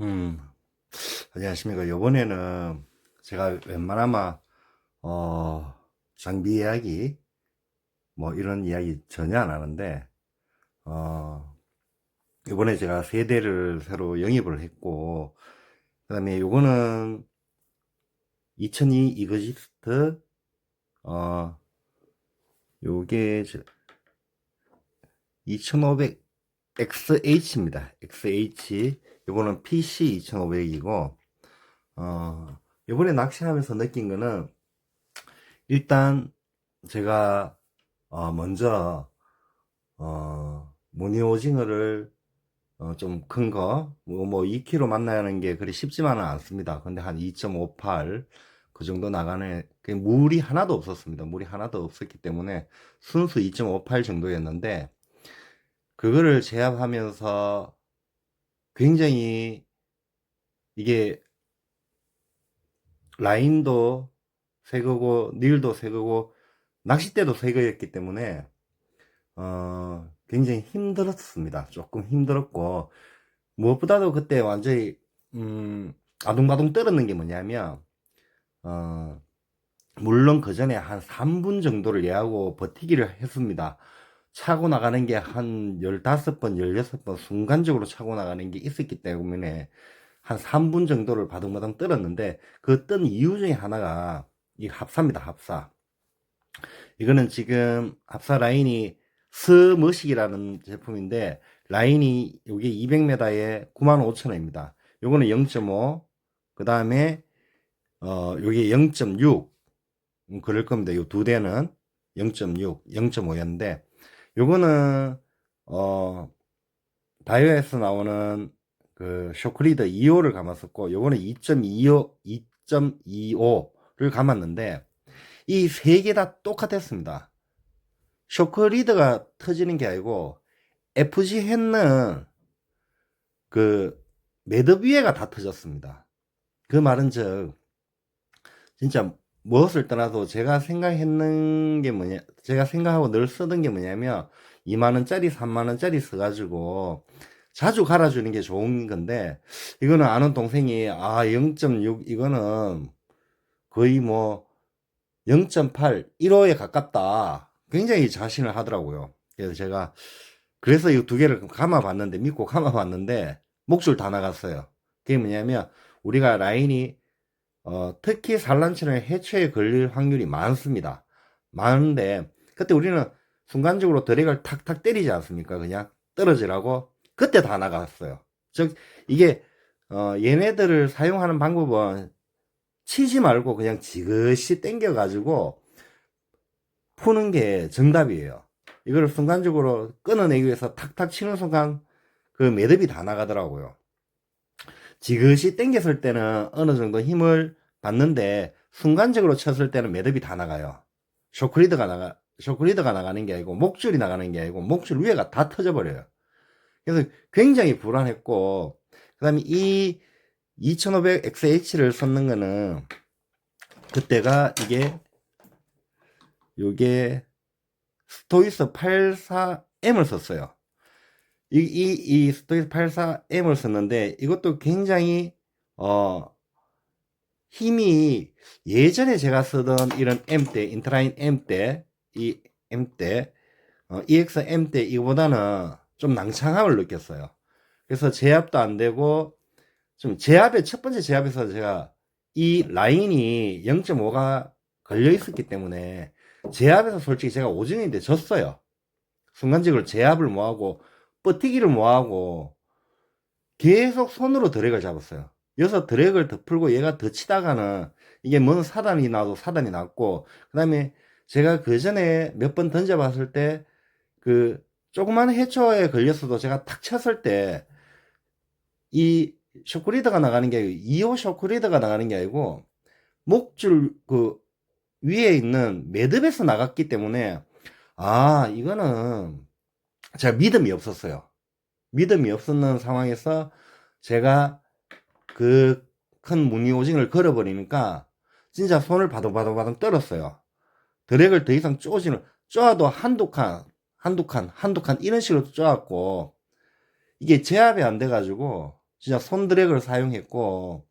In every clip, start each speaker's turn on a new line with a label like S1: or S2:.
S1: 음, 안녕하십니까. 요번에는 제가 웬만하면, 어, 장비 이야기, 뭐 이런 이야기 전혀 안 하는데, 어, 요번에 제가 세 대를 새로 영입을 했고, 그 다음에 요거는 2002 이거지스트, 어, 요게 2500 XH입니다. XH. 요거는 PC 2500이고, 어, 요번에 낚시하면서 느낀 거는, 일단, 제가, 어, 먼저, 어, 무늬 오징어를, 어, 좀 큰 거, 뭐, 뭐 2kg 만나는 게 그리 쉽지만은 않습니다. 근데 한 2.58, 그 정도 나가는, 그 물이 하나도 없었습니다. 물이 하나도 없었기 때문에, 순수 2.58 정도였는데, 그거를 제압하면서 굉장히 이게 라인도 새 거고 닐도 새 거고 낚싯대도 새 거였기 때문에 어 굉장히 힘들었습니다. 조금 힘들었고 무엇보다도 그때 완전히 음 아둥바둥 떨었는 게 뭐냐면 어 물론 그 전에 한 3분 정도를 예하고 버티기를 했습니다. 차고 나가는 게한 15번, 16번 순간적으로 차고 나가는 게 있었기 때문에 한 3분 정도를 바둥바둥 떨었는데 그 뜬 이유 중에 하나가 이 합사입니다, 합사. 이거는 지금 합사 라인이 스머식이라는 제품인데 라인이 요게 200m에 95,000원입니다. 요거는 0.5, 그 다음에 어 요게 0.6 음, 그럴 겁니다. 요 두 대는 0.6, 0.5였는데 요거는 어 다이어에서 나오는 그 쇼크리더 2호를 감았었고 요거는 2.25 2.25를 감았는데 이 세 개 다 똑같았습니다. 쇼크리더가 터지는 게 아니고 FG 했는 그 매듭 위에가 다 터졌습니다. 그 말은 즉 진짜 무엇을 떠나도 제가 생각했는 게 뭐냐, 제가 생각하고 늘 쓰던 게 뭐냐면, 2만원짜리, 3만원짜리 써가지고, 자주 갈아주는 게 좋은 건데, 이거는 아는 동생이, 아, 0.6, 이거는 거의 뭐, 0.8, 1호에 가깝다. 굉장히 자신을 하더라고요. 그래서 제가, 그래서 이 두 개를 감아봤는데, 믿고 감아봤는데, 목줄 다 나갔어요. 그게 뭐냐면, 우리가 라인이 어, 특히 산란치는 해초에 걸릴 확률이 많습니다. 많은데, 그때 우리는 순간적으로 드랙을 탁탁 때리지 않습니까? 그냥 떨어지라고. 그때 다 나갔어요. 즉, 이게, 어, 얘네들을 사용하는 방법은 치지 말고 그냥 지그시 당겨 가지고 푸는 게 정답이에요. 이걸 순간적으로 끊어내기 위해서 탁탁 치는 순간 그 매듭이 다 나가더라고요. 지그시 당겼을 때는 어느 정도 힘을 받는데 순간적으로 쳤을 때는 매듭이 다 나가요. 쇼크리드가 나가 쇼크리드가 나가는 게 아니고 목줄이 나가는 게 아니고 목줄 위에가 다 터져 버려요. 그래서 굉장히 불안했고 그다음에 이 2500XH를 썼는 거는 그때가 이게 요게 스토이스 84M을 썼어요. 이, 이, 이 스토이스 84M을 썼는데 이것도 굉장히 어 힘이 예전에 제가 쓰던 이런 M대 인트라인 M대 이 M대 어, EX M대 이거보다는 좀 낭창함을 느꼈어요. 그래서 제압도 안 되고 좀 제압의 첫 번째 제압에서 제가 이 라인이 0.5가 걸려 있었기 때문에 제압에서 솔직히 제가 오징어인데 졌어요. 순간적으로 제압을 뭐하고 버티기를 뭐하고 계속 손으로 드랙을 잡았어요. 여기서 드랙을 더 풀고 얘가 더 치다가는 이게 뭔 사단이 나도 사단이 났고 그 다음에 제가 그 전에 몇 번 던져봤을 때 그 조그만 해초에 걸렸어도 제가 탁 쳤을 때 이 쇼크리더가 나가는 게 아니고 2호 쇼크리더가 나가는 게 아니고 목줄 그 위에 있는 매듭에서 나갔기 때문에 아 이거는 제가 믿음이 없었어요. 믿음이 없었는 상황에서 제가 그 큰 무늬 오징어를 걸어버리니까 진짜 손을 바둥바둥바둥 떨었어요. 드랙을 더 이상 쪼지는 쪼아도 한두 칸, 한두 칸, 한두 칸 이런 식으로 쪼았고 이게 제압이 안 돼가지고 진짜 손 드래그를 사용했고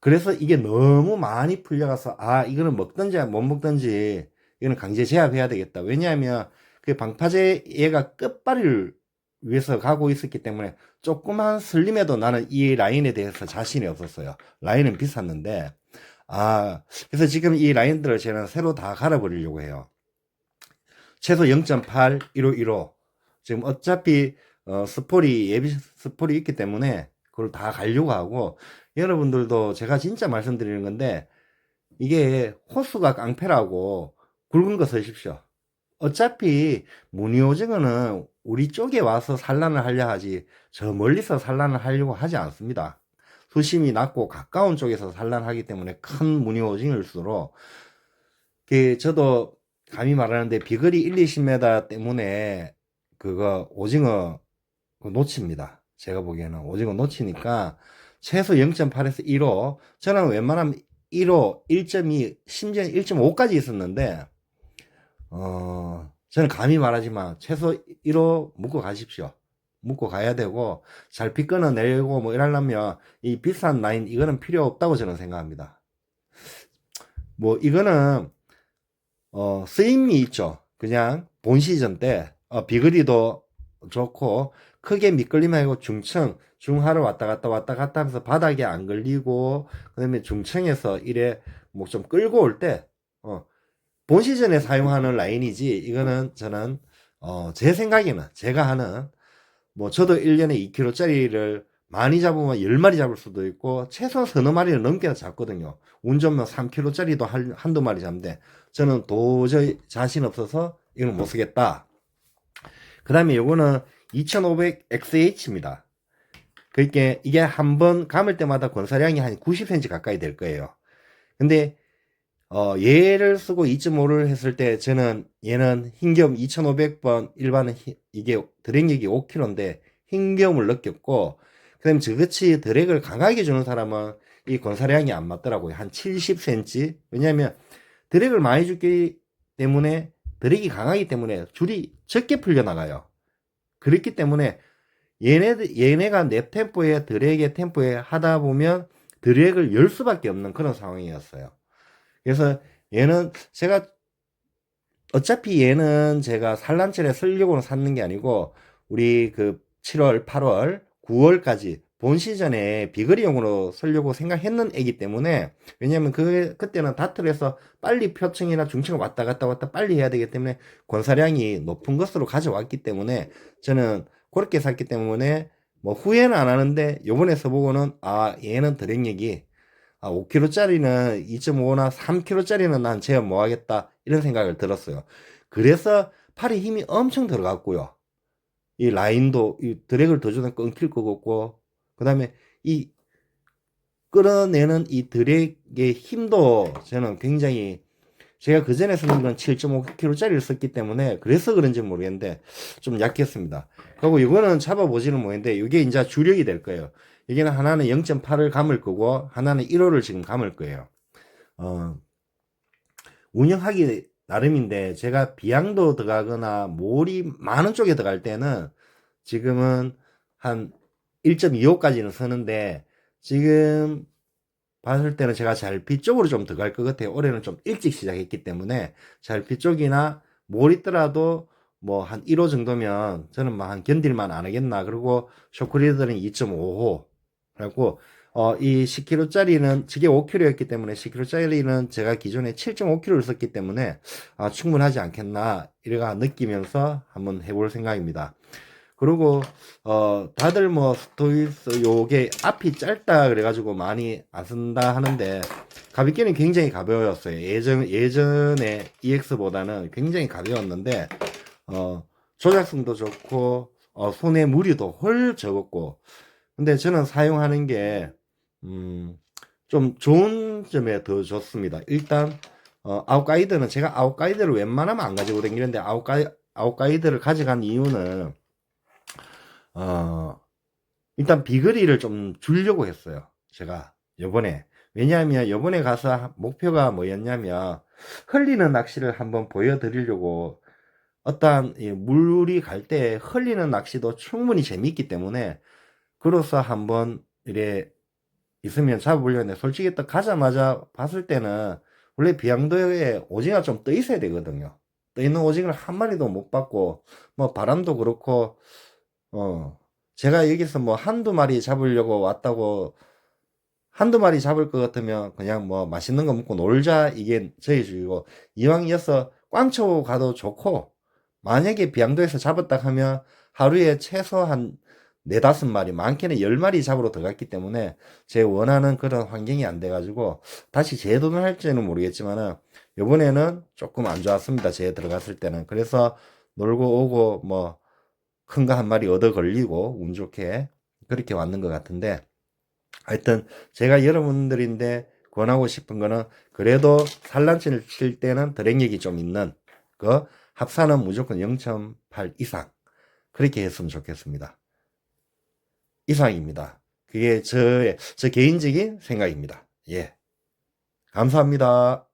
S1: 그래서 이게 너무 많이 풀려가서 아 이거는 먹든지 못 먹든지 이거는 강제 제압해야 되겠다. 왜냐하면 그 방파제 얘가 끝발을 위해서 가고 있었기 때문에 조그만 슬림에도 나는 이 라인에 대해서 자신이 없었어요. 라인은 비쌌는데 아 그래서 지금 이 라인들을 저는 새로 다 갈아버리려고 해요. 최소 0.8, 15, 15 지금 어차피 어, 스폴이 예비 스폴이 있기 때문에 그걸 다 가려고 하고 여러분들도 제가 진짜 말씀드리는 건데 이게 호수가 깡패라고 굵은 거 쓰십시오. 어차피 무늬오징어는 우리 쪽에 와서 산란을 하려 하지 저 멀리서 산란을 하려고 하지 않습니다. 수심이 낮고 가까운 쪽에서 산란하기 때문에 큰 무늬오징어일수록 그 저도 감히 말하는데 비거리 1, 20m 때문에 그거 오징어 그거 놓칩니다. 제가 보기에는 오징어 놓치니까 최소 0.8에서 1호 저는 웬만하면 1호, 1.2, 심지어 1.5까지 있었는데 어, 저는 감히 말하지만 최소 1호 묶고 가십시오. 묶고 가야 되고 잘 피 끊어내고 뭐 이러려면 이 비싼 라인 이거는 필요 없다고 저는 생각합니다. 뭐 이거는 어, 쓰임이 있죠. 그냥 본 시즌 때 어, 비거리도 좋고 크게 아니고 중층 중하를 왔다 갔다 왔다 갔다 하면서 바닥에 안 걸리고 그다음에 중층에서 이래 뭐 좀 끌고 올때 어, 본 시즌에 사용하는 라인이지 이거는 저는 어, 제 생각에는 제가 하는 뭐 저도 1년에 2kg짜리를 많이 잡으면 10마리 잡을 수도 있고 최소 서너 마리를 넘게 잡거든요. 운 좋으면 3kg짜리도 한두 마리 잡는데 저는 도저히 자신 없어서 이건 못 쓰겠다. 그 다음에 요거는 2500XH입니다. 그러니까 이게 한 번 감을 때마다 권사량이 한 90cm 가까이 될 거예요. 근데 어, 얘를 쓰고 2.5를 했을 때 저는 얘는 흰겸 2500번 일반은 히, 이게 드랙력이 5kg인데 흰겸을 느꼈고 그다음에 저같이 드랙을 강하게 주는 사람은 이 권사량이 안 맞더라고요. 한 70cm. 왜냐하면 드랙을 많이 주기 때문에 드랙이 강하기 때문에 줄이 적게 풀려나가요. 그렇기 때문에 얘네, 얘네가 내 템포에 드랙의 템포에 하다 보면 드랙을 열 수밖에 없는 그런 상황이었어요. 그래서 얘는 제가 어차피 얘는 제가 산란철에 쓰려고는 샀는 게 아니고 우리 그 7월, 8월, 9월까지 본 시즌에 비거리용으로 쓰려고 생각했는 애기 때문에 왜냐면 그 그때는 다트에서 빨리 표층이나 중층을 왔다 갔다 왔다 빨리 해야 되기 때문에 권사량이 높은 것으로 가져왔기 때문에 저는 그렇게 샀기 때문에 뭐 후회는 안 하는데 요번에 써보고는 아 얘는 드랙력이 아 5kg짜리는 2.5나 3kg짜리는 난 제압 못 하겠다 이런 생각을 들었어요. 그래서 팔에 힘이 엄청 들어갔고요. 이 라인도 이 드랙을 더 주면 끊길 것 같고 그 다음에 이 끌어내는 이 드랙의 힘도 저는 굉장히 제가 그 전에 쓰는 건 7.5kg짜리를 썼기 때문에 그래서 그런지 모르겠는데 좀 약했습니다. 그리고 이거는 잡아보지는 못했는데 이게 이제 주력이 될 거예요. 여기는 하나는 0.8을 감을 거고 하나는 1호를 지금 감을 거예요. 어, 운영하기 나름인데 제가 비양도 들어가거나 몰이 많은 쪽에 들어갈 때는 지금은 한 1.25까지는 쓰는데 지금 봤을 때는 제가 잘피 쪽으로 좀 들어갈 것 같아요. 올해는 좀 일찍 시작했기 때문에 잘피 쪽이나 뭘 있더라도 뭐 한 1호 정도면 저는 뭐 한 견딜만 안 하겠나. 그리고 쇼크리더는 2.5호. 그래갖고 어, 이 10kg짜리는 저게 5kg였기 때문에 10kg짜리는 제가 기존에 7.5kg를 썼기 때문에 아, 충분하지 않겠나 이래가 느끼면서 한번 해볼 생각입니다. 그리고 어 다들 뭐 스토이스 요게 앞이 짧다 그래가지고 많이 안 쓴다 하는데 가볍기는 굉장히 가벼웠어요. 예전 예전에 EX보다는 굉장히 가벼웠는데 어 조작성도 좋고 어 손에 무리도 훨 적었고 근데 저는 사용하는 게 음, 좀 좋은 점에 더 좋습니다. 일단 어, 아웃가이드는 제가 아웃가이드를 웬만하면 안 가지고 다니는데 아웃가이, 아웃가이드를 가져간 이유는 어, 일단 비거리를 좀 줄려고 했어요. 제가 요번에. 왜냐하면 요번에 가서 목표가 뭐였냐면 흘리는 낚시를 한번 보여드리려고 어떠한 물이 갈 때 흘리는 낚시도 충분히 재미있기 때문에 그로서 한번 이래 있으면 잡아보려고 했는데 솔직히 또 가자마자 봤을 때는 원래 비양도에 오징어 좀 떠 있어야 되거든요. 떠 있는 오징어를 한 마리도 못 봤고 뭐 바람도 그렇고 어 제가 여기서 뭐 한두 마리 잡으려고 왔다고 한두 마리 잡을 것 같으면 그냥 뭐 맛있는 거 먹고 놀자 이게 저희 주의고 이왕이어서 꽝쳐 가도 좋고 만약에 비양도에서 잡았다 하면 하루에 최소 한 네다섯 마리 많게는 열 마리 잡으러 들어갔기 때문에 제 원하는 그런 환경이 안 돼가지고 다시 재도전을 할지는 모르겠지만은 요번에는 조금 안 좋았습니다 제 들어갔을 때는 그래서 놀고 오고 뭐 큰 거 한 마리 얻어 걸리고 운 좋게 그렇게 왔는 것 같은데 하여튼 제가 여러분들인데 권하고 싶은 거는 그래도 산란치를 칠 때는 드랭력이 좀 있는 그 합산은 무조건 0.8 이상 그렇게 했으면 좋겠습니다. 이상입니다. 그게 저의 저 개인적인 생각입니다. 예. 감사합니다.